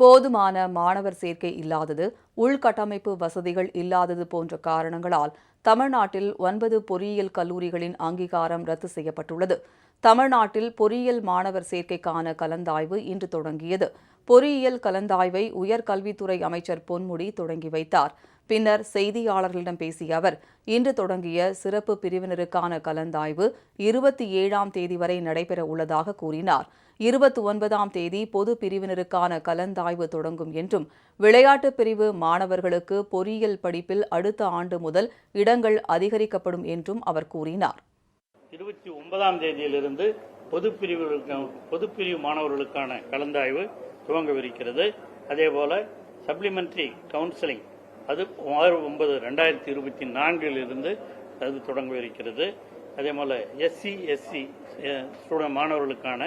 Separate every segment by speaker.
Speaker 1: போதுமான மாணவர் சேர்க்கை இல்லாதது உள்கட்டமைப்பு வசதிகள் இல்லாதது போன்ற காரணங்களால் தமிழ்நாட்டில் ஒன்பது பொறியியல் கல்லூரிகளின் அங்கீகாரம் ரத்து செய்யப்பட்டுள்ளது தமிழ்நாட்டில் பொறியியல் மாணவர் சேர்க்கைக்கான கலந்தாய்வு இன்று தொடங்கியது பொறியியல் கலந்தாய்வை உயர்கல்வித்துறை அமைச்சர் பொன்முடி தொடங்கி வைத்தார் பின்னர் செய்தியாளர்களிடம் பேசிய அவர் இன்று தொடங்கிய சிறப்பு பிரிவினருக்கான கலந்தாய்வு இருபத்தி ஏழாம் தேதி வரை நடைபெற உள்ளதாக கூறினார் இருபத்தி ஒன்பதாம் தேதி பொது பிரிவினருக்கான கலந்தாய்வு தொடங்கும் என்றும் விளையாட்டுப் பிரிவு மாணவர்களுக்கு பொறியியல் படிப்பில் அடுத்த ஆண்டு முதல் இடங்கள் அதிகரிக்கப்படும் என்றும் அவர் கூறினார்
Speaker 2: இருபத்தி ஒன்பதாம் தேதியிலிருந்து பொது பிரிவு பொது பிரிவு மாணவர்களுக்கான கலந்தாய்வு துவங்கவிருக்கிறது அதேபோல் சப்ளிமெண்ட்ரி கவுன்சிலிங் அது ஆறு ஒன்பது ரெண்டாயிரத்தி இருபத்தி நான்கிலிருந்து அது தொடங்கவிருக்கிறது அதே போல் எஸ்சி எஸ்சி ஸ்டூடெண்ட் மாணவர்களுக்கான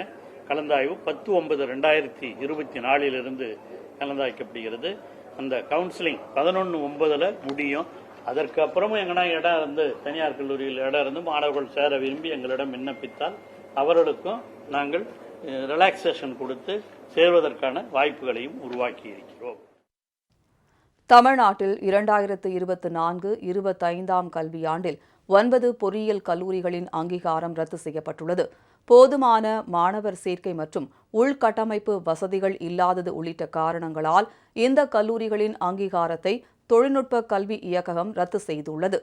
Speaker 2: கலந்தாய்வு பத்து ஒன்பது ரெண்டாயிரத்தி இருபத்தி நாலிலிருந்து கலந்தாய்க்கப்படுகிறது அந்த கவுன்சிலிங் பதினொன்று ஒன்பதில் முடியும் அதற்கு அப்புறமும் எங்கன்னா இடம் இருந்து தனியார் கல்லூரியில் இடம் இருந்து மாணவர்கள் சேர விரும்பி எங்களிடம் விண்ணப்பித்தால் அவர்களுக்கும் நாங்கள் ரிலாக்ஸேஷன் கொடுத்து சேர்வதற்கான வாய்ப்புகளையும் உருவாக்கி இருக்கிறோம்
Speaker 1: தமிழ்நாட்டில் இரண்டாயிரத்து இருபத்தி நான்கு இருபத்தைந்தாம் கல்வியாண்டில் ஒன்பது பொறியியல் கல்லூரிகளின் அங்கீகாரம் ரத்து செய்யப்பட்டுள்ளது போதுமான மாணவர் சேர்க்கை மற்றும் உள்கட்டமைப்பு வசதிகள் இல்லாதது உள்ளிட்ட காரணங்களால் இந்த கல்லூரிகளின் அங்கீகாரத்தை தொழில்நுட்ப கல்வி இயக்ககம் ரத்து செய்துள்ளது